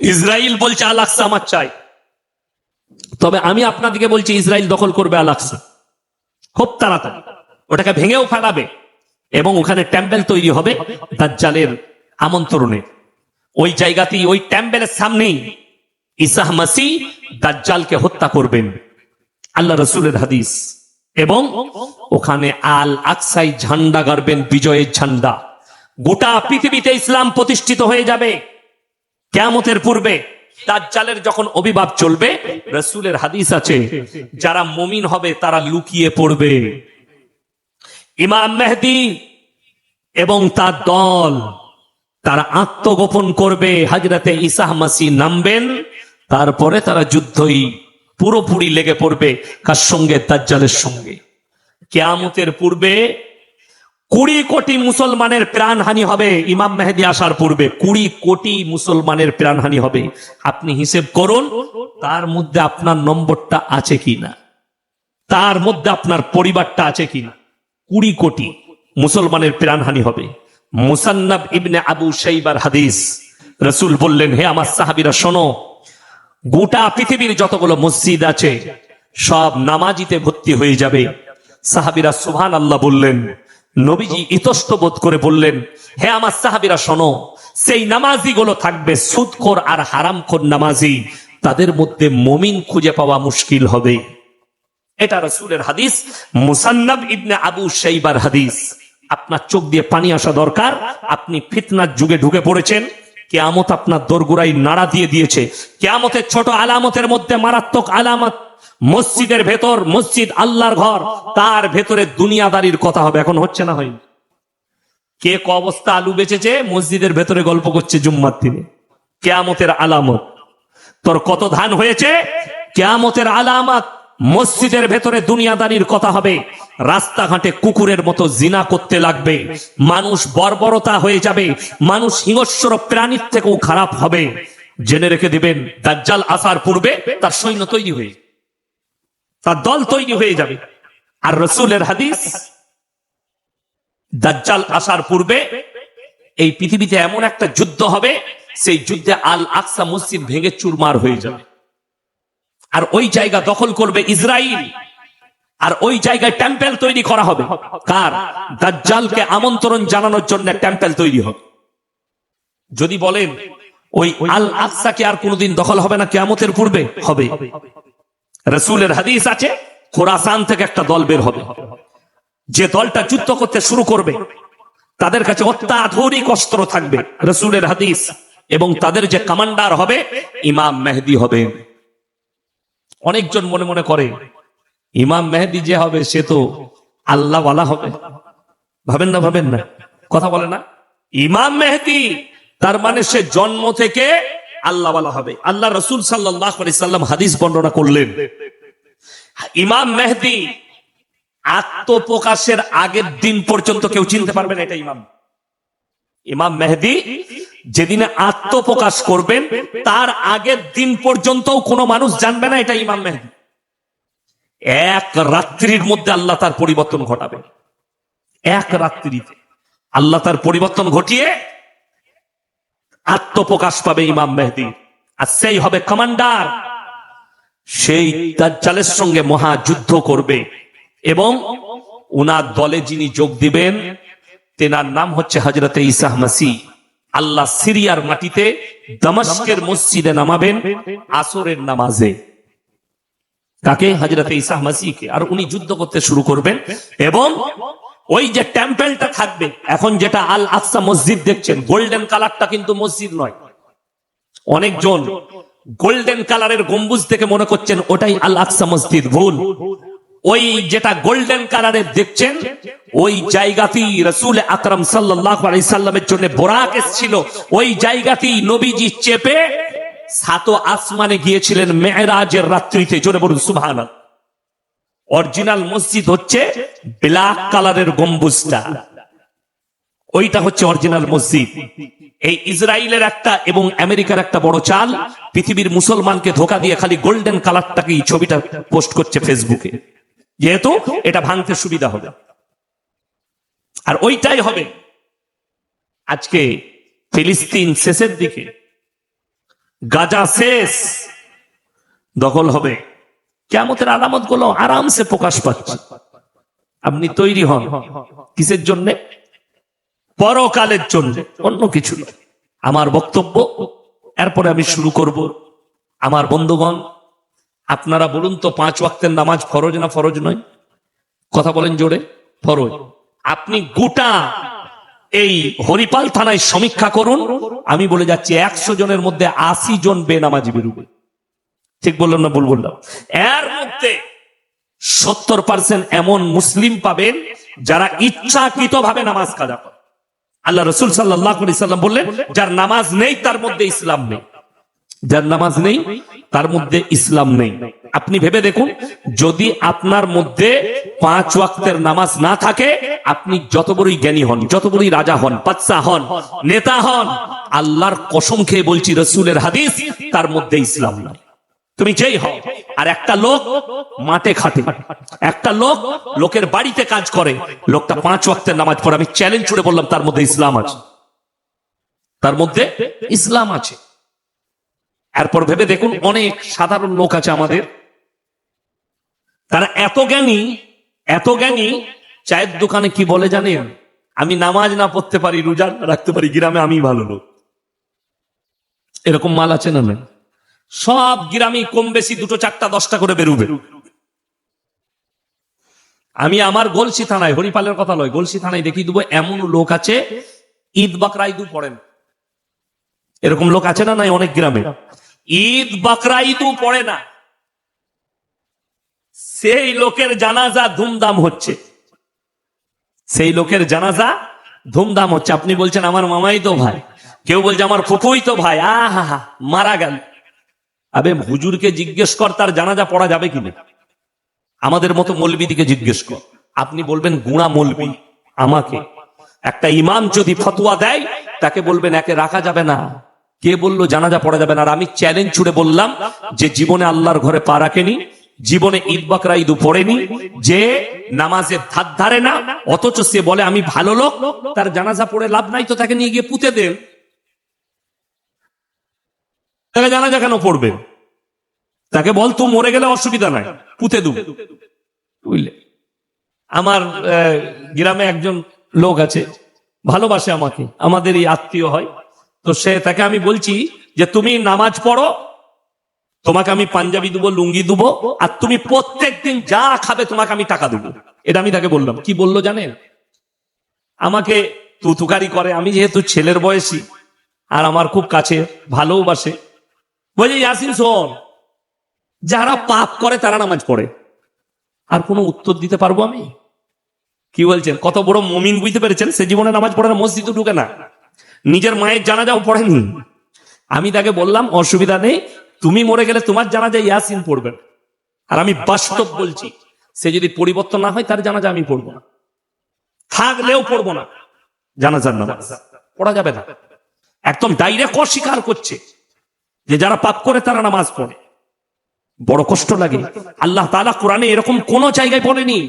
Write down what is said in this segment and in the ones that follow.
Israel বলছে আলাক্সা আমার চাই। তবে আমি আপনাদেরকে বলছি ইসরায়েল দখল করবে আলাক্সা খুব তাড়াতাড়ি। ওটাকে ভেঙেও ফেলাবে এবং ওখানে টেম্পেল তৈরি হবে দাজ্জালের আমন্ত্রণে। ওই জায়গাতেই, ওই টেম্পেলের সামনেই ইসাহ মাসি দাজ্জালকে হত্যা করবেন। আল্লাহ রসুলের হাদিস। এবং ওখানে আল আকসাই ঝান্ডা গাড়বেন, বিজয়ের ঝান্ডা। গোটা পৃথিবীতে ইসলাম প্রতিষ্ঠিত হয়ে যাবে। কেয়ামতের পূর্বে দাজ্জালের যখন অভিভাব চলবে, রসুলের হাদিস আছে, যারা মমিন হবে তারা লুকিয়ে পড়বে। ইমাম মেহদি এবং তার দল, তারা আত্মগোপন করবে। হাজরাতে ইসাহ মাসি নামবেন, তারপরে তারা যুদ্ধই পুরোপুরি লেগে পড়বে কার সঙ্গে? দাজ্জালের সঙ্গে। কেয়ামতের পূর্বে কুড়ি কোটি মুসলমানের প্রাণহানি হবে ইমাম মেহেদি আসার পূর্বে। কুড়ি কোটি মুসলমানের প্রাণহানি হবে। আপনি হিসেব করুন, তার মধ্যে আপনার নম্বরটা আছে কিনা? তার মধ্যে আপনার পরিবারটা আছে কিনা? কুড়ি কোটি মুসলমানের প্রাণহানি হবে। মুসান্নাব ইবনে আবু সাইবার হাদিস। রসুল বললেন, হে আমার সাহাবিরা, শোনো, গোটা পৃথিবীর যতগুলো মসজিদ আছে, সব নামাজিতে ভর্তি হয়ে যাবে। সাহাবিরা সুহান আল্লাহ বললেন নবীজি ইতস্ত বোধ করে বললেন, হে আমার সাহাবিরা, শোনো, সেই নামাজি গুলো থাকবে সুদখোর আর হারামখোর নামাজি। তাদের মধ্যে মমিন খুঁজে পাওয়া মুশকিল হবে। এটা রসুলের হাদিস, মুসান্নাব ইবনে আবু সেইবার হাদিস। আপনার চোখ দিয়ে পানি আসা দরকার, আপনি ফিতনার যুগে ঢুকে পড়েছেন। কেয়ামত আপনার দোরগুড়াই নাড়া দিয়ে দিয়েছে। কেয়ামতের ছোট আলামতের মধ্যে মারাত্মক আলামত। মসজিদের ভেতর মসজিদ আল্লাহর ঘর, তার ভেতরে দুনিয়াদারির কথা হবে, এখন হচ্ছে না হয়নি। কে ক অবস্থা আলু বেচেছে, মসজিদের ভেতরে গল্প করছে জুম্মার দিনে। কেয়ামতের আলামত। তোর কত ধান হয়েছে? কেয়ামতের আলামত। মসজিদের ভেতরে দুনিয়াদারির কথা হবে। রাস্তাঘাটে কুকুরের মতো জিনা করতে লাগবে। মানুষ বর্বরতা হয়ে যাবে। মানুষ হিংস্র প্রাণীর থেকেও খারাপ হবে। জেনে রেখে দিবেন, দাজ্জাল আসার পূর্বে তার সৈন্য তৈরি হয়ে, তার দল তৈরি হয়ে যাবে। আর রসুলের হাদিস, দাজ্জাল আসার পূর্বে এই পৃথিবীতে এমন একটা যুদ্ধ হবে, সেই যুদ্ধে আল আকসা মসজিদ ভেঙে চুরমার হয়ে যাবে। আর ওই জায়গা দখল করবে ইসরায়েল আর ওই জায়গায় টেম্পেল তৈরি করা হবে। কার? দাজ্জালকে আমন্ত্রণ জানানোর জন্য টেম্পেল তৈরি হবে। যদি বলেন, ওই আল আকসাকে আর কোনোদিন দখল হবে না, কেয়ামতের পূর্বে হবে। রসুলের হাদিস আছে, খোরাসান থেকে একটা দল বের হবে। যে দলটা যুদ্ধ করতে শুরু করবে, তাদের কাছে অত্যাধুনিক অস্ত্র থাকবে, রসুলের হাদিস। এবং তাদের যে কমান্ডার হবে, ইমাম মেহদি হবে। অনেকজন মনে মনে করে, ইমাম মেহেদি যে হবে, সে তো আল্লাহওয়ালা হবে। ভাবেন না ভাবেন না। কথা বলে না। ইমাম মেহেদি, তার মানে সে জন্ম থেকে আল্লাহওয়ালা হবে। আল্লাহ রসুল সাল্লাম হাদিস বর্ণনা করলেন, ইমাম মেহেদি আত্মপ্রকাশের আগের দিন পর্যন্ত কেউ চিনতে পারবে না এটা ইমাম। ইমাম মেহেদি যেদিনে আত্মপ্রকাশ করবেন, তার আগের দিন পর্যন্ত কোনো মানুষ জানবে না এটা ইমাম মেহেদি। এক রাত্রির মধ্যে আল্লাহ তার পরিবর্তন ঘটাবে। এক রাত্রিতে আল্লাহ তার পরিবর্তন ঘটিয়ে আত্মপ্রকাশ পাবে ইমাম মেহেদি। আর সেই হবে কমান্ডার। সেই দাজ্জালের সঙ্গে মহাযুদ্ধ করবে এবং উনার দলে যিনি যোগ দিবেন, তেনার নাম হচ্ছে হজরতে ইসাহ মাসি আল্লাহ সিরিয়ার মাটিতে দামাস্কের মসজিদে নামাবেন আসরের নামাজে। কাকে? হজরতে ইসাহ মাসিকে আর উনি যুদ্ধ করতে শুরু করবেন এবং ওই যে টেম্পেলটা থাকবে, এখন যেটা আল আকসা মসজিদ দেখছেন, গোল্ডেন কালারটা কিন্তু মসজিদ নয়। অনেকজন গোল্ডেন কালারের গম্বুজ থেকে মনে করছেন, ওটাই আল আকসা মসজিদ, ভুল। ওই যেটা গোল্ডেন কালারের দেখছেন, ওই জায়গাতেই রসুল আকরম সাল্লাহ সাল্লামের জন্য বোরাক এসেছিল। ওই জায়গাতেই নবীজি চেপে সাত আসমানে গিয়েছিলেন মেহরাজের রাত্রিতে, জোরে বলুন সুভান অরিজিনাল মসজিদ হচ্ছে ব্ল্যাক কালারের গম্বুজটা। ওইটা হচ্ছে অরিজিনাল মসজিদ। এই ইসরায়েলের একটা এবং আমেরিকার একটা বড় চাল পৃথিবীর মুসলমানকে ধোকা দিয়ে খালি গোল্ডেন কালারটাকে ছবিটা পোস্ট করছে ফেসবুকে যেহেতু এটা ভাঙতে সুবিধা হবে। আর ওইটাই হবে আজকে ফিলিস্তিন শেষের দিকে গাজা শেষ দখল হবে। কেমতের আলামতগুলো আরামসে প্রকাশ পাচ্ছে। আপনি তৈরি হন কিসের জন্য? পরকালের জন্য অন্য কিছু। আমার বক্তব্য এরপরে আমি শুরু করব। আমার বন্ধুগণ আপনারা বলুন তো পাঁচ ওয়াক্তের নামাজ ফরজ না ফরজ নয়? কথা বলেন জোরে, ফরজ। আপনি গোটা এই হরিপাল থানায় সমীক্ষা করুন, আমি বলে যাচ্ছি একশো জনের মধ্যে আশি জন বেনামাজি বেরোবে। ঠিক বললাম না ভুল বললাম? এর মধ্যে সত্তর পার্সেন্ট এমন মুসলিম পাবেন যারা ইচ্ছাকৃত ভাবে নামাজ কাজা করে। আল্লাহ রসুল সাল্লাহ সাল্লাম বললেন, যার নামাজ নেই তার মধ্যে ইসলাম নেই। যার নামাজ নেই, তার মধ্যে ইসলাম নেই। আপনি ভেবে দেখুন, যদি আপনার মধ্যে পাঁচ ওয়াক্তের নামাজ না থাকে, আপনি যত বড়ই জ্ঞানী হন, যত বড়ই রাজা হন বাচ্চা হন, নেতা হন, আল্লাহর কসম খেয়ে বলছি, রসুলের হাদিস, তার মধ্যে ইসলাম নাই। তুমি যেই হও, আর একটা লোক মাঠে খাটে, একটা লোক লোকের বাড়িতে কাজ করে, লোকটা পাঁচ ওয়াক্তের নামাজ পড়ে। আমি চ্যালেঞ্জ ছুড়ে বললাম, তার মধ্যে ইসলাম আছে। তার মধ্যে ইসলাম আছে। এরপর ভেবে দেখুন অনেক সাধারণ লোক আছে আমাদের। তারা এত জ্ঞানী এত জ্ঞানী, চায়ের দোকানে কি বলে জানেন? আমি নামাজ না পড়তে পারি, রোজা রাখতে পারি, গ্রামে আমি ভালো লোক। এরকম মাল আছে না না সব গ্রামে কম বেশি দুটো, চারটা, দশটা করে বেরোবে। আমি আমার গলসি থানায়, হরিপালের কথা নয়, গলসি থানায় দেখিয়ে দেবো, এমন লোক আছে, ঈদ বাকরা ঈদু পড়েন। এরকম লোক আছে না নাই অনেক গ্রামে? ঈদ বাকরা ঈদু পড়ে না। সেই লোকের জানাজা ধুমধাম হচ্ছে। সেই লোকের জানাজা ধুমধাম হচ্ছে। আপনি বলছেন, আমার মামাই তো ভাই। কেউ বলছে, আমার ফুফুই তো ভাই। আহা, মারা গেল। আবে, হুজুরকে জিজ্ঞেস কর, তার জানাজা পড়া যাবে কিনা আমাদের মতো মলবিদিকে জিজ্ঞেস কর। আপনি বলবেন, গুণা মলবি, আমাকে। একটা ইমাম যদি ফতোয়া দেয়, তাকে বলবেন, একে রাখা যাবে না। কে বলল জানাজা পড়া যাবে না? আর আমি চ্যালেঞ্জ ছুড়ে বললাম যে জীবনে আল্লাহর ঘরে পা রাখেনি, জীবনে ঈদ বাকরা ঈদু পড়েনি যে নামাজে ধার ধারে না, অথচ সে বলে, আমি ভালো লোক, তার জানাজা পড়ে লাভ নাই তো তাকে নিয়ে গিয়ে পুঁতে দেন। তাকে জানাজা কেন পড়বে? তাকে বল, তুই মরে গেলে অসুবিধা নাই, পুঁতে দু বুঝলে? আমার গ্রামে একজন লোক আছে, ভালোবাসে আমাকে আমাদের এই আত্মীয় হয়। তো সে, তাকে আমি বলছি যে তুমি নামাজ পড়ো, তোমাকে আমি পাঞ্জাবি দেবো, লুঙ্গি দেবো, আর তুমি প্রত্যেক দিন যা খাবে তোমাকে আমি টাকা দেবো। এটা আমি তাকে বললাম। কি বলল জানেন? আমাকে তুতুকারি করে, আমি যেহেতু ছেলের বয়সী, আর আমার খুব কাছে ভালোবাসে। বলছে, ইয়াসিন, শোন, যারা পাপ করে তারা নামাজ পড়ে। আর কোনো উত্তর দিতে পারব আমি? কি বলছেন? কত বড় মমিন বুঝতে পেরেছেন? সে জীবনে নামাজ পড়ে না মসজিদে ঢুকে না। নিজের মায়ের জানাজাও পড়েনি। আমি তাকে বললাম, অসুবিধা নেই, তুমি মরে গেলে তোমার জানাজা ইয়াসিন পড়বেন আর আমি বাস্তব বলছি, সে যদি পরিবর্তন না হয়, তার জানাজা আমি পড়ব না। থাকলেও পড়ব না, জানাজার নামাজ। পড়া যাবে না। একদম ডাইরেক্ট অস্বীকার করছে যে যারা পাপ করে, তারা নামাজ পড়ে। বড় কষ্ট লাগে। আল্লাহ তাআলা কোরআনে এরকম কোন জায়গায় বলেনি,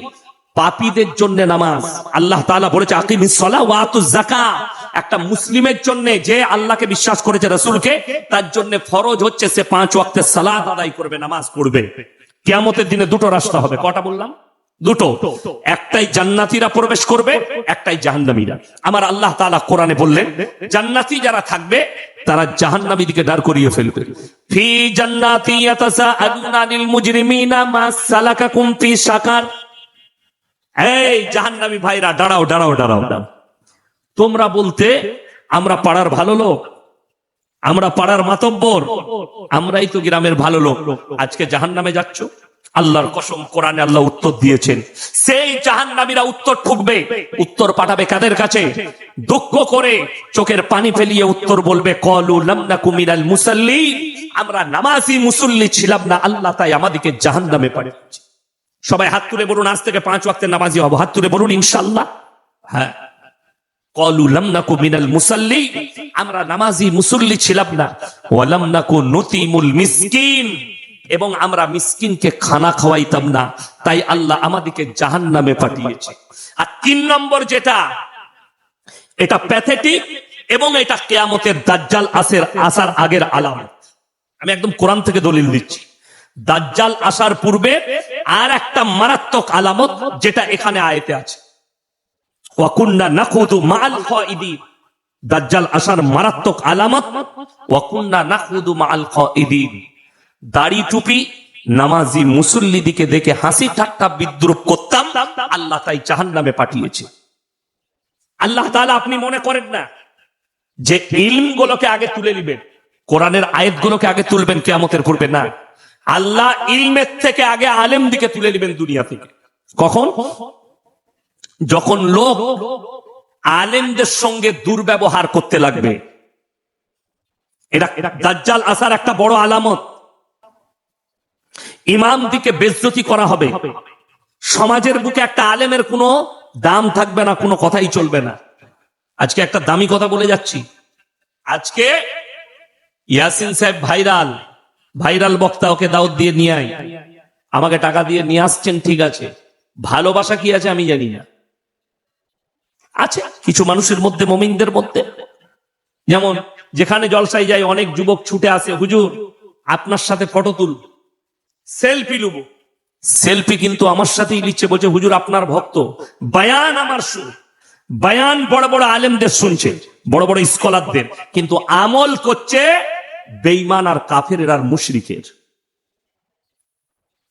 পাপীদের জন্য নামাজ। আল্লাহ তালা বলেছে, আকিমিস সালাহ ওয়া আতুজ যাকাত। একটা মুসলিমের জন্য যে আল্লাহকে বিশ্বাস করেছে রাসূলকে, তার জন্য ফরজ হচ্ছে সে পাঁচ ওয়াক্তের সালাত আদায় করবে, নামাজ পড়বে। কিয়ামতের দিনে দুটো রাস্তা হবে। কটা বললাম? দুটো। একটাই জান্নাতীরা প্রবেশ করবে, একটাই জাহান্নামীরা। আমার আল্লাহ তালা কোরআনে বললেন, জান্নাতি যারা থাকবে, তারা জাহান্নামী দিকে দাঁড় করিয়ে ফেলবে। ফি জান্নাতি আনিল মুজরিমিনা মা সালাকাকুম ফি সাকার এই জাহান্নামী ভাইরা, দাঁড়াও দাঁড়াও দাঁড়াও দাঁড়াও। তোমরা বলতে, আমরা পাড়ার ভালো লোক, আমরা পাড়ার মাতব্বর, আমরাই তো গ্রামের ভালো লোক। আজকে জাহান নামে যাচ্ছ? আল্লাহর কসম, কোরআনে আল্লাহ উত্তর দিয়েছেন। সেই জাহান্নামীরা উত্তর ঠুকবে, উত্তর পাঠাবে কাদের কাছে? দুঃখ করে চোখের পানি ফেলিয়ে উত্তর বলবে, কলু লামনা কুমিনাল মুসাল্লি আমরা নামাজি মুসল্লি ছিলাম না, আল্লাহ তাই আমাদেরকে জাহান্নামে পাঠিয়েছে। সবাই হাত তুলে বলুন, আজ থেকে পাঁচ ওয়াক্তের নামাজি হব। হাত তুলে বলুন ইনশাল্লাহ হ্যাঁ। আমরা নামাজি মুসল্লি ছিলাম না। ওয়ালাম নাকু নতিমুল মিসকিন, এবং আমরা মিসকিনকে খানা খাওয়াইতাম না, তাই আল্লাহ আমাদেরকে জাহান্নামে পাঠিয়েছে। আর তিন নম্বর যেটা, এটা প্যাথেটিক এবং এটা কেয়ামতের দাজ্জাল আসের আসার আগের আলামত আমি একদম কোরআন থেকে দলিল দিচ্ছি। দাজ্জাল আসার পূর্বে আর একটা মারাত্মক আলামত যেটা এখানে আয়তে আছে। আল্লাহ তাই জাহান্নামে পাঠিয়েছে। আল্লাহ তাআলা আপনি মনে করেন না যে ইলম গুলোকে আগে তুলে নিবেন, কোরআনের আয়াত গুলোকে আগে তুলবেন, কেয়ামতের পূর্বে না। আল্লাহ ইলমের থেকে আগে আলেম দিকে তুলে নিবেন দুনিয়া থেকে। কখন? যখন লোক আলেমদের সঙ্গে দুর্ব্যবহার করতে লাগবে, এটা দাজ্জাল আসার একটা বড় আলামত। ইমাম দিকে বেজ্জতি করা হবে। সমাজের বুকে একটা আলেমের কোনো দাম থাকবে না, কোনো কথাই চলবে না। আজকে একটা দামি কথা বলে যাচ্ছি। আজকে ইয়াসিন সাহেব ভাইরাল ভাইরাল বক্তা ওকে দাওয়াত দিয়ে নিয়ে আয়। আমাকে টাকা দিয়ে নিয়ে আসছেন, ঠিক আছে। ভালোবাসা কি আছে আমি জানি না। আছে কিছু মানুষের মধ্যে, মমিনদের মধ্যে। যেমন যেখানে জলসায় যায় অনেক যুবক ছুটে আসে, হুজুর, আপনার সাথে ফটো তুল সেলফি লুব সেলফি কিন্তু আমার সাথেই নিচ্ছে, বলছে, হুজুর, আপনার ভক্ত, বায়ান আমার সুর, বায়ান বড় বড় আলেমদের শুনছে, বড় বড় স্কলারদের, কিন্তু আমল করছে বেইমান আর কাফের আর মুশরিকের।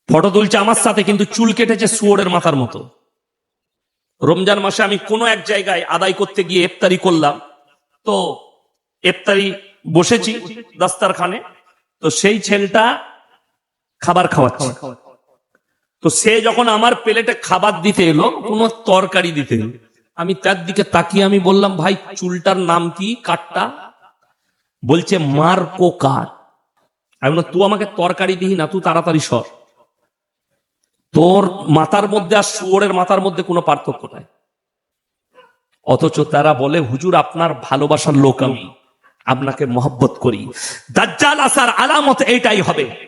ফটো তুলছে আমার সাথে, কিন্তু চুল কেটেছে শুয়োরের মাথার মতো। রমজান মাসে আমি কোনো এক জায়গায় আদায় করতে গিয়ে ইফতারি করলাম। তো ইফতারি বসেছি দাস্তারখানে। তো সেই ছেলেটা খাবার খাওয়াচ্ছে। তো সে যখন আমার প্লেটে খাবার দিতে এলো, কোনো তরকারি দিতে এলো। আমি তার দিকে তাকিয়ে আমি বললাম, ভাই, চুলটার নাম কি? কাঠটা? বলছে মার্কো কাঠ আমি বললাম, তুই আমাকে তরকারি দিহি না, তুই তাড়াতাড়ি সর। তোর মাথার মধ্যে আর শুয়োরের মাথার মধ্যে কোনো পার্থক্য নাই। অথচ তারা বলে, হুজুর, আপনার ভালোবাসার লোক আমি। আপনাকে মহব্বত করি। দাজ্জাল আসার আলামত এইটাই হবে।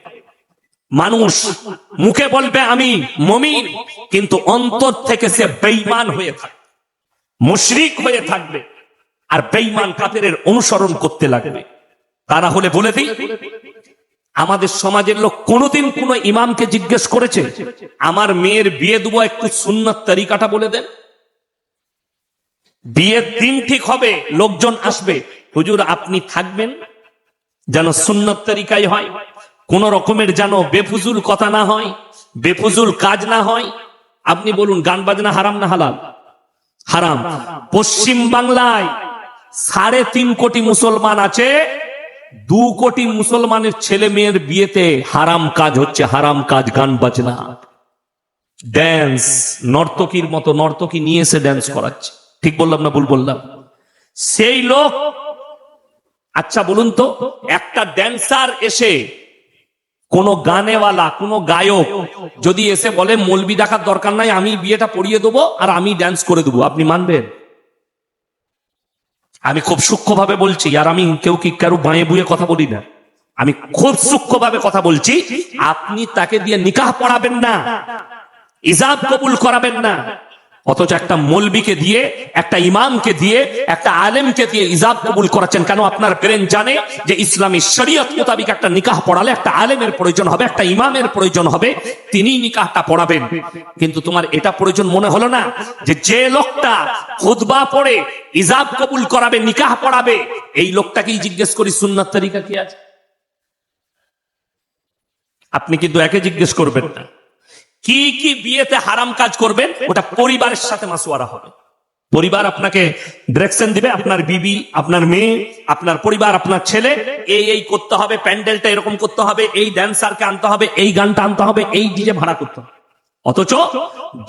মানুষ মুখে বলবে, আমি মমিন। কিন্তু অন্তর থেকে সে বেইমান হয়ে থাকবে। মুশরিক হয়ে থাকবে। আর বেইমান কাফেরের অনুসরণ করতে লাগবে। তারা হলে বলে দিই আমাদের সমাজের লোক কোনোদিন কোন ইমামকে জিজ্ঞেস করেছে, আমার মেয়ের বিয়ে দেবো একটু সুন্নত তরিকাটা বলে দেন। বিয়ের দিন ঠিক হবে, লোকজন আসবে, হুজুর, আপনি থাকবেন যেন সুন্নত তরিকায় হয়, কোন রকমের যেন বেফুজুল কথা না হয়, বেফুজুল কাজ না হয়। আপনি বলুন, গান বাজনা হারাম না হালাল? হারাম। পশ্চিম বাংলায় সাড়ে তিন কোটি মুসলমান আছে দু কোটি মুসলমানের ছেলে মেয়ের বিয়েতে হারাম কাজ হচ্ছে, হারাম কাজ, গান, বাজনা। ড্যান্স নর্তকীর মতো নর্তকী নিয়ে এসে ড্যান্স করাচ্ছে। ঠিক বললাম না ভুল বললাম? সেই লোক আচ্ছা বলুন তো, একটা ড্যান্সার এসে কোন গানেওয়ালা, কোন গায়ক যদি এসে বলে মলবি দেখার দরকার নাই, আমি বিয়েটা পড়িয়ে দেবো আর আমি ড্যান্স করে দেবো। আপনি মানবেন? আমি খুব সূক্ষ্মভাবে বলছি, আর আমি কেউ কি কারও বাঁয়ে বুয়ে কথা বলি না। আমি খুব সূক্ষ্মভাবে কথা বলছি, আপনি তাকে দিয়ে নিকাহ পড়াবেন না, ইজাব কবুল করাবেন না। অথচ একটা মলবিকে দিয়ে, একটা ইমামকে দিয়ে, একটা আলেমকে দিয়ে ইজাব কবুল করাচ্ছেন। কেন আপনার ব্রেন জানে যে ইসলামী শরীয়ত মোতাবিক একটা নিকাহ পড়ালে একটা আলেমের প্রয়োজন হবে, একটা ইমামের প্রয়োজন হবে তিনি নিকাহটা পড়াবেন। কিন্তু তোমার এটা প্রয়োজন মনে হলো না যে যে লোকটা খুদবা পড়ে, ইজাব কবুল করাবে, নিকাহ পড়াবে, এই লোকটাকেই জিজ্ঞেস করি, সুন্নাত তরিকা কি আছে? আপনি কিন্তু একে জিজ্ঞেস করবেন না। কি কি বিয়েতে হারাম কাজ করবেন, ওটা পরিবারের সাথে মাসুয়ারা হবে। পরিবার আপনাকে ডিরেকশন দিবে, আপনার বিবি, আপনার মেয়ে, আপনার পরিবার, আপনার ছেলে, এই এই করতে হবে, প্যান্ডেলটা এরকম করতে হবে, এই ড্যান্সারকে আনতে হবে, এই গানটা আনতে হবে, এই ডিজে ভাড়া করতে হবে। অথচ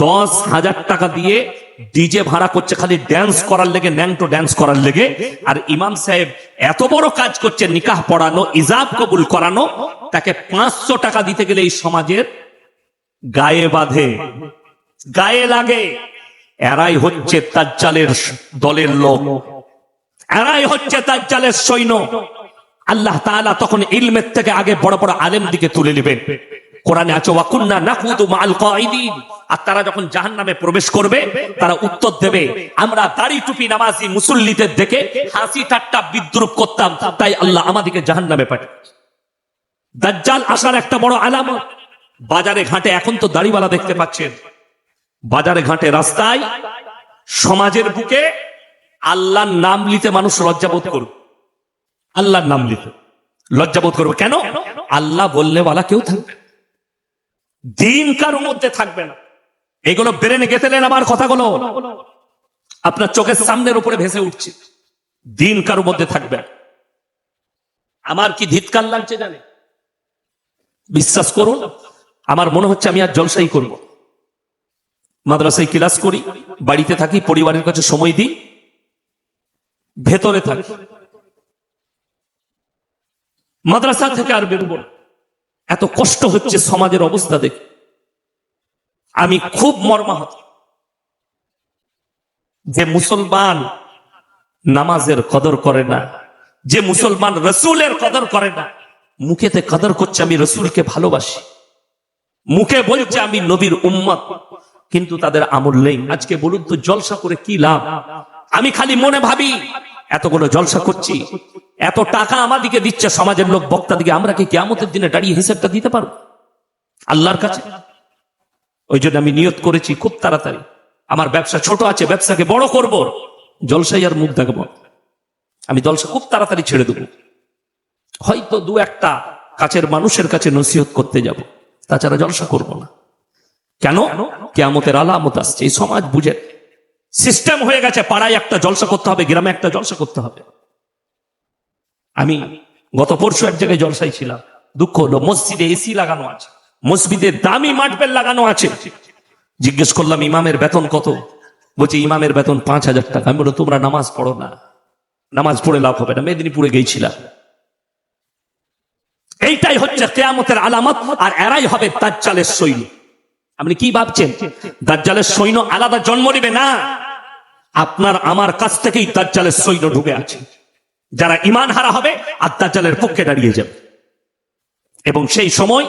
দশ হাজার টাকা দিয়ে ডিজে ভাড়া করছে, খালি ড্যান্স করার লেগে, ন্যাংটো ড্যান্স করার লেগে, আর ইমাম সাহেব এত বড় কাজ করছে, নিকাহ পড়ানো, ইজাব কবুল করানো, তাকে পাঁচশো টাকা দিতে গেলে এই সমাজের গায়ে বাঁধে, গায়ে লাগে। এরাই হচ্ছে তাজ্জালের দলের লোক। এরাই হচ্ছে তাজ্জালের সৈন্য। আল্লাহ তাআলা তখন ইলমের থেকে আগে বড় বড় আলেম দিকে তুলে নেবেন। কোরআনে আছে, ওয়াকুন্না নাকুদু মাল কাইদিন আর তারা যখন জাহান্নামে প্রবেশ করবে, তারা উত্তর দেবে, আমরা দাড়ি টুপি নামাজি মুসল্লিদের দেখে হাসি ঠাট্টা বিদ্রুপ করতাম, তাই আল্লাহ আমাদেরকে জাহান্নামে পাঠিয়েছে। দাজ্জাল আসার একটা বড় আলামত। বাজারে ঘাটে এখন তো দাড়িওয়ালা দেখতে পাচ্ছেন। বাজারে ঘাটে রাস্তায় সমাজের বুকে আল্লাহর নাম নিতে মানুষ লজ্জাবোধ করবে আল্লাহর নাম নিতে লজ্জাবোধ করবে কেন? আল্লাহ বললে বলা কেউ থাকবে দিন কারোর মধ্যে থাকবে না। এগুলো ব্রেনে গেতেলেন আমার কথাগুলো। আপনার চোখের সামনের উপরে ভেসে উঠছে। দিন কারোর মধ্যে থাকবে আমার কি ধিৎকার লাগছে জানে বিশ্বাস করুন আমার মনে হচ্ছে আমি আর জলসাই করব। মাদ্রাসায় ক্লাস করি, বাড়িতে থাকি, পরিবারের কাছে সময় দিই, ভেতরে থাকি। মাদ্রাসা থেকে আর বেরোবো। এত কষ্ট হচ্ছে সমাজের অবস্থা দেখে। আমি খুব মর্মাহত। যে মুসলমান নামাজের কদর করে না, যে মুসলমান রসুলের কদর করে না, মুখেতে কদর করছে, আমি রসুলকে ভালোবাসি। মুখে বলছে আমি নবীর উম্মত, কিন্তু তাদের আমল নেই। আজকে বলুন তো, জলসা করে কি লাভ? আমি খালি মনে ভাবি, এতগুলো জলসা করছি, এত টাকা আমাদিকে দিচ্ছে সমাজের লোক বক্তা দিকে আমরা কি কেয়ামতের দিনে দাঁড়িয়ে হিসেবটা দিতে পারব? আল্লাহর কাছে? ওই জন্য আমি নিয়ত করেছি খুব তাড়াতাড়ি। আমার ব্যবসা ছোট আছে, ব্যবসাকে বড় করব। জলসাই আর মুখ দেখব। আমি জলসা খুব তাড়াতাড়ি ছেড়ে দেবো। হয়তো দু একটা কাছের মানুষের কাছে নসিহত করতে যাব। তাছাড়া জলসা করব না। কেন? কেয়ামতের আলামত আসছে, এই সমাজ বুঝে সিস্টেম হয়ে গেছে, পাড়ায় একটা জলসা করতে হবে, গ্রামে একটা জলসা করতে হবে। আমি গত পরশু এক জায়গায় জলসাই ছিলাম। দুঃখ হলো, মসজিদে এসি লাগানো আছে, মসজিদে দামি মাঠবেল লাগানো আছে। জিজ্ঞেস করলাম, ইমামের বেতন কত? বলছে, ইমামের বেতন পাঁচ হাজার টাকা। আমি বলো তোমরা নামাজ পড়ো না। নামাজ পড়ে লাভ হবে না, মেদিনীপুরে গেছিলাম। এইটাই হচ্ছে কেয়ামতের আলামত, আর এরাই হবে দাজ্জালের সৈন্য। আপনি কি ভাবছেন? দাজ্জালের সৈন্য আলাদা জন্ম নেবে না? আপনার, আমার কাছ থেকেই দাজ্জালের সৈন্য ঢুকে আছে। যারা ইমান হারা হবে, আর দাজ্জালের পক্ষে দাঁড়িয়ে যাবে। এবং সেই সময়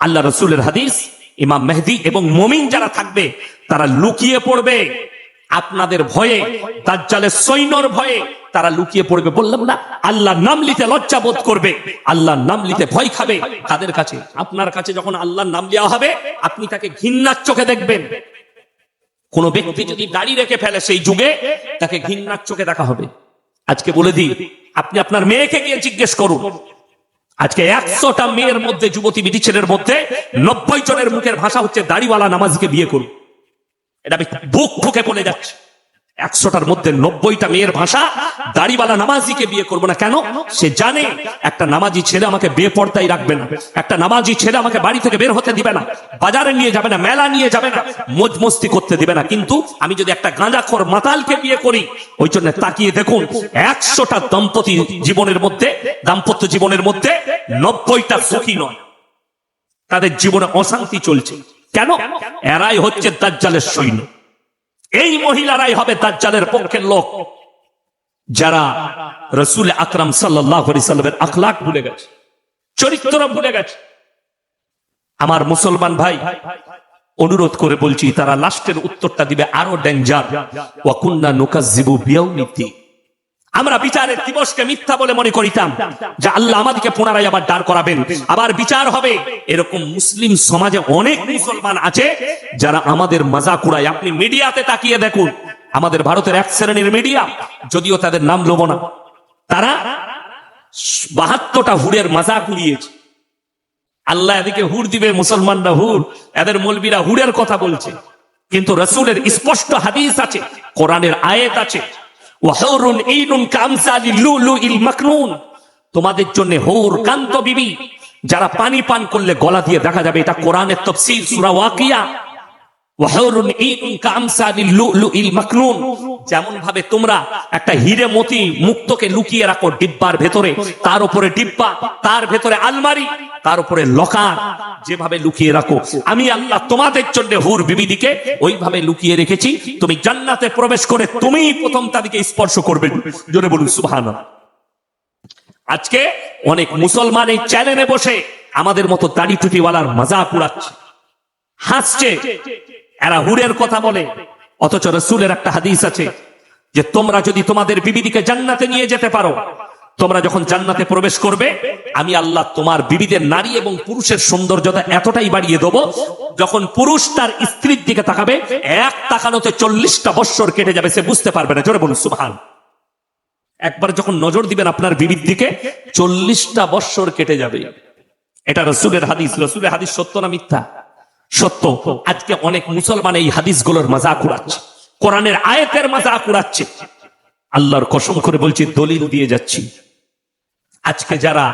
আল্লাহ রসুলের হাদিস, ইমাম মেহদি এবং মমিন যারা থাকবে, তারা লুকিয়ে পড়বে। আপনাদের ভয়ে, দাজ্জালের সৈন্যর ভয়ে তারা লুকিয়ে পড়বে। বললাম, না আল্লাহ নাম লিতে লজ্জা বোধ করবে। আল্লাহর নাম লিতে ভয় খাবে। তাদের কাছে? আপনার কাছে যখন আল্লাহর নাম দেওয়া হবে, আপনি তাকে ঘৃণার চোখে দেখবেন। কোন ব্যক্তি যদি দাড়ি রেখে ফেলে সেই যুগে, তাকে ঘৃণার চোখে দেখা হবে। আজকে বলে দিই, আপনি আপনার মেয়েকে গিয়ে জিজ্ঞেস করুন। আজকে একশোটা মেয়ের মধ্যে, যুবতী বিটি ছেলের মধ্যে, নব্বই জনের মুখের ভাষা হচ্ছে দাড়িওয়ালা নামাজকে বিয়ে করুন। এটা বুক ঠুকে বলে যাচ্ছি। একশোটার মধ্যে নব্বইটা মেয়ের ভাষা, দাড়িওয়ালা নামাজিকে বিয়ে করব না। কেন? সে জানে একটা নামাজি ছেলে আমাকে বেপর্দাই রাখবে না। একটা নামাজি ছেলে আমাকে বাড়ি থেকে বের হতে দিবে না। বাজারে নিয়ে যাবে না, মেলা নিয়ে যাবে না, মোজ মস্তি করতে দিবে না। কিন্তু আমি যদি একটা গাঁজাখোর মাতালকে বিয়ে করি, ওই জন্য তাকিয়ে দেখুন, একশোটা দম্পতি জীবনের মধ্যে, দাম্পত্য জীবনের মধ্যে নব্বইটা সুখী নয়। তাদের জীবনে অশান্তি চলছে। কেন? এরাই হচ্ছে দাজ্জালের সৈন্য। এই মহিলারাই হবে দাজ্জালের পক্ষের লোক। যারা রসুল আকরাম সাল্লামের আখলাক ভুলে গেছে, চরিত্র ভুলে গেছে। আমার মুসলমান ভাই, অনুরোধ করে বলছি, তারা লাস্টের উত্তরটা দিবে আরও ডেঞ্জার। ওয়াকুন্না নুকাজিবু বিয়াউমিদ্দি আমরা বিচারের দিবসকে মিথ্যা বলে মনে করিতাম, যে আল্লাহ আমাদেরকে পুনরায় আবার দাঁড় করাবেন। আবার বিচার হবে। এরকম মুসলিম সমাজে অনেক মুসলমান আছে, যারা আমাদের মজা কুড়ায় আপনি মিডিয়াতে তাকিয়ে দেখুন, আমাদের ভারতের এক শ্রেণির মিডিয়া, যদিও তাদের নাম লোব না, তারা বাহাত্তরটা হুড়ের মজা কুড়িয়েছে আল্লাহ এদিকে হুড় দিবে, মুসলমানরা হুড়, এদের মলবিরা হুড়ের কথা বলছে। কিন্তু রসুলের স্পষ্ট হাদিস আছে, কোরআনের আয়েত আছে তোমাদের জন্য হৌর কান্ত বিবি, যারা পানি পান করলে গলা দিয়ে দেখা যাবে এটা কোরআনের তফসিল সুরা ওয়াকিয়া। যেমন ভাবে তোমরা একটা হিরে মতি মুক্তকে লুকিয়ে রাখো ডিব্বার ভেতরে, তার উপরে ডিব্বা, তার ভেতরে আলমারি, তার উপরে লকার, যেভাবে লুকিয়ে রাখো। আমি আল্লাহ তোমাদের জন্য হুর বিবিদিকে ওইভাবে লুকিয়ে রেখেছি। তুমি জান্নাতে প্রবেশ করে তুমি প্রথম তাদেরকে স্পর্শ করবে। জোরে বলুন সুবহান আজকে অনেক মুসলমান এই চ্যানেলে বসে আমাদের মতো দাড়ি টুটিওয়ালার মজা পুরাচ্ছে হাসছে। এরা হুরের কথা বলে। অথচ রসুলের একটা হাদিস আছে যে তোমরা যদি তোমাদের বিবিদিকে জান্নাতে নিয়ে যেতে পারো, তোমরা যখন জান্নাতে প্রবেশ করবে, আমি আল্লাহ তোমার বিবিদের নারী এবং পুরুষের সৌন্দর্যতা এতটাই বাড়িয়ে দেবো, যখন পুরুষ তার স্ত্রীর দিকে তাকাবে, এক তাকানোতে চল্লিশটা বৎসর কেটে যাবে, সে বুঝতে পারবে না। জোরে বলুন, সুবহান। একবার যখন নজর দিবেন আপনার বিবির দিকে, চল্লিশটা বৎসর কেটে যাবে। এটা রসুলের হাদিস। রসুলের হাদিস সত্য না মিথ্যা? সত্য। আজকে অনেক মুসলমান এই হাদিসগুলোর মজা উড়াচ্ছে। কোরআনের আয়াতের মজা উড়াচ্ছে। আল্লাহর কসম করে বলছি, দলিল দিয়ে যাচ্ছি। আজকে যারা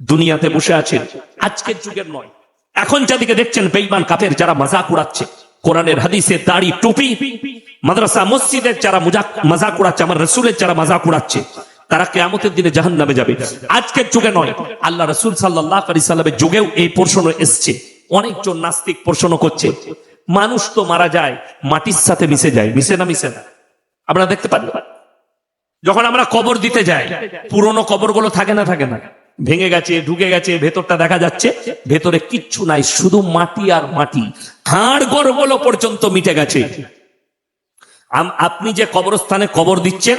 দুনিয়াতে বসে আছেন আজকের যুগের নয়। এখন যাদিকে দেখছেন বেইমান কাপের যারা মজাক উড়াচ্ছে, কোরআনের হাদিসে দাড়ি টুপি, মাদ্রাসা, মসজিদের যারা মজাক উড়াচ্ছে, আমার রসুলের যারা মজাক উড়াচ্ছে, তারা কেয়ামতের দিনে জাহান নামে যাবে। আজকের যুগে নয়। আল্লাহ রসুল সাল্লাহ আলি সাল্লামের যুগেও এই প্রশ্ন এসছে। অনেকজন নাস্তিক প্রশ্ন করছে, মানুষ তো মারা যায়, মাটির সাথে মিশে যায়। মিশে না মিশে না। আমরা দেখতে পারি যখন আমরা কবর দিতে যাই, পুরনো কবরগুলো থাকে না থাকে না? ভেঙে গেছে, ঢুকে গেছে, ভেতরটা দেখা যাচ্ছে, ভেতরে কিচ্ছু নাই, শুধু মাটি আর মাটি। হাড় গড়গুলো পর্যন্ত মিটে গেছে। আপনি যে কবরস্থানে কবর দিচ্ছেন,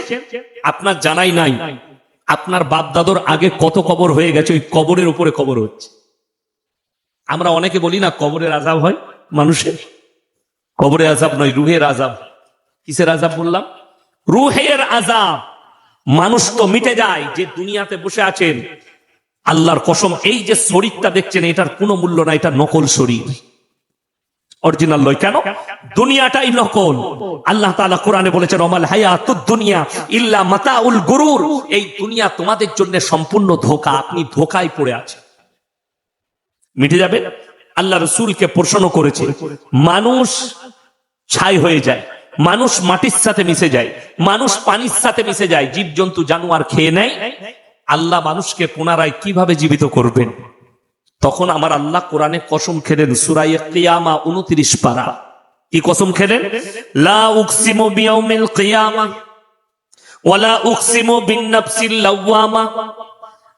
আপনার জানাই নাই। আপনার বাপ দাদর আগে কত কবর হয়ে গেছে, ওই কবরের উপরে কবর হচ্ছে। আমরা অনেকে বলি না, কবরের আজাব হয় মানুষের। কবরের আজাব নয়, রুহের আজাব কিসের আজাব বললাম? রুহের আজাব মানুষ তো মিটে যায় যে দুনিয়াতে বসে আছেন। আল্লাহর কসম, এই যে শরীরটা দেখছেন, এটার কোনো মূল্য না এটা নকল শরীর। অরিজিনাল নয়। কেন? দুনিয়াটাই নকল। আল্লাহ তাআলা কোরআনে বলেছেন অমাল হায়াতুদ দুনিয়া ইল্লা মাতাউল গুরুর। এই দুনিয়া তোমাদের জন্য সম্পূর্ণ ধোকা, আপনি ধোকায় পড়ে আছেন। মিটে যাবে। আল্লাহ রসুলকে প্রশ্ন করেছে, মানুষ ছাই হয়ে যায়, মানুষ মাটির সাথে মিশে যায়, মানুষ পানির সাথে মিশে যায়, জীবজন্তু জানোয়ার খেয়ে নেয়। আল্লাহ মানুষকে পুনরায় কীভাবে জীবিত করবেন? তখন আমার আল্লাহ কোরআনে কসম খেলেন সুরাই উনত্রিশ পারা। কি কসম খেলেন? লা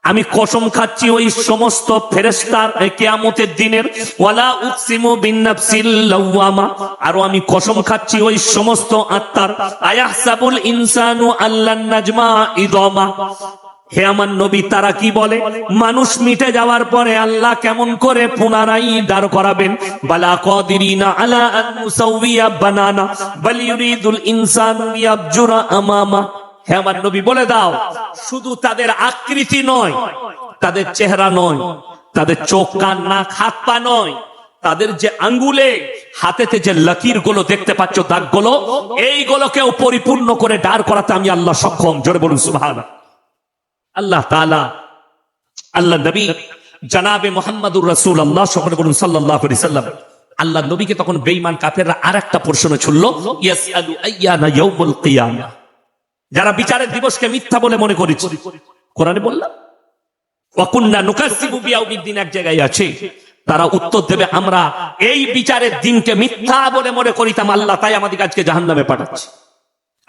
আমি কসম খাচ্ছি ওই সমস্ত ফেরেস্তার কেয়ামতের দিনের, ওয়ালা উকসিমু বিন নাফসিল লাওয়ামা। আর আমি কসম খাচ্ছি ওই সমস্ত আত্মার, আয়াহসাবুল ইনসানু আল্লান নাজমা ইদমা। হে আমার নবী, তারা কি বলে? মানুষ মিটে যাওয়ার পরে আল্লাহ কেমন করে পুনরায় দাঁড় করাবেন? বালা কদিরিনা আলা আন মুসাউবিয়া বানানা, বাল ইউরিদুল ইনসানু ইয়াবজুরা আমামা। হে আমার নবী বলে দাও, শুধু তাদের আকৃতি নয়, তাদের চেহারা নয়, তাদের চোখ, কান, নাক, হাত, পা নয়, তাদের যে আঙ্গুলে, হাতেতে যে লকিরগুলো দেখতে পাচ্ছ দাগগুলো এইগুলোকেও পরিপূর্ণ করে দাঁড় করাতে আমি আল্লাহ সক্ষম। জোরে বলুন সুবহান আল্লাহ তাআলা, আল্লাহ নবী, জানাবে মোহাম্মদুর রসুল আল্লাহ সকলে বলুন আলাইহি সাল্লাম। আল্লাহ নবীকে তখন বেঈমান কাফেররা আরেকটা প্রশ্ন ছুড়ল, ইয়াসআলু আইয়ানা ইয়াউমুল কিয়ামা? যারা বিচারের দিবসকে মিথ্যা বলে মনে করেছে। কোরআনে বললাম, ওয়াকুন্না নুকাসিবু বিয়াউমিদ্দিন এক জায়গায় আছে, তারা উত্তর দেবে, আমরা এই বিচারের দিনকে মিথ্যা বলে মনে করিতাম, আল্লাহ তাই আমাদেরকে আজকে জাহান্নামে পাঠাচ্ছে।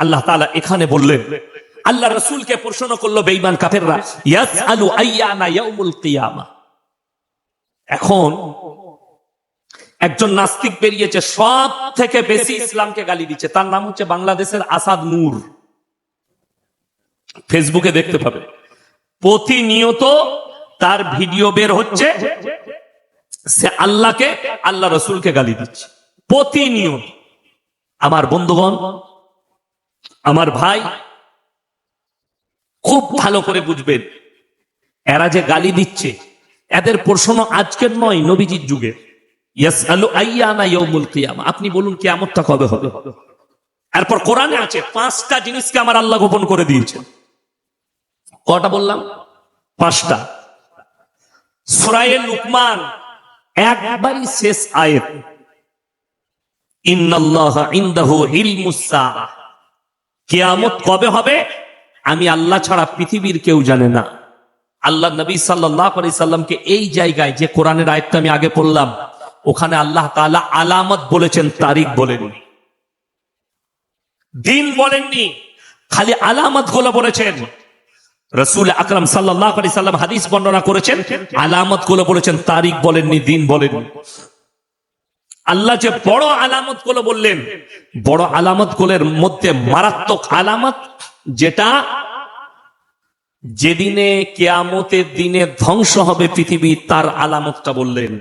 আল্লাহ তাআলা এখানে বললেন, আল্লাহ রসুলকে প্রশ্ন করল, বেঈমান কাফেররা এখন একজন নাস্তিক বেরিয়েছে সব থেকে বেশি ইসলামকে গালি দিচ্ছে, তার নাম হচ্ছে বাংলাদেশের আসাদ নূর। ফেসবুকে দেখতে পাবে। প্রতিনিয়ত তার ভিডিও বের হচ্ছে, সে আল্লাহকে, আল্লাহ রসুলকে গালি দিচ্ছে। প্রতিনিয়ত। আমার বন্ধুগণ, আমার ভাই, খুব ভালো করে বুঝবেন, এরা যে গালি দিচ্ছে, এদের প্রশ্ন আজকের নয়, নবীজির যুগে। আপনি বলুন, কিয়ামতটা কবে হবে? এরপর কোরআনে আছে, পাঁচটা জিনিসকে আমার আল্লাহ গোপন করে দিয়েছে কটা বললাম? পাঁচটা। সুরায়ে লুকমান একবারই শেষ আয়াত। কিয়ামত কবে হবে? আমি আল্লাহ ছাড়া পৃথিবীর কেউ জানে না। আল্লাহ নবী আলাইহি সাল্লামকে এই জায়গায় যে কোরআনের আয়াতটা আমি আগে পড়লাম, ওখানে আল্লাহ তাআলা আলামত বলেছেন, তারিখ বলেননি। দিন বলেননি, খালি আলামতগুলো বলেছেন। রসুল আকরাম সাল্লাহ আলি সাল্লাম হাদিস বর্ণনা করেছেন আলামতগুলো বলেছেন, তারিখ বলেননি, দিন বলেননি। আল্লাহ যে বড় আলামতগুলো বললেন, বড় আলামতগুলোর মধ্যে মারাত্মক আলামত যেটা, যেদিনে কেয়ামতের দিনে ধ্বংস হবে পৃথিবী, তার আলামতটা বললেন।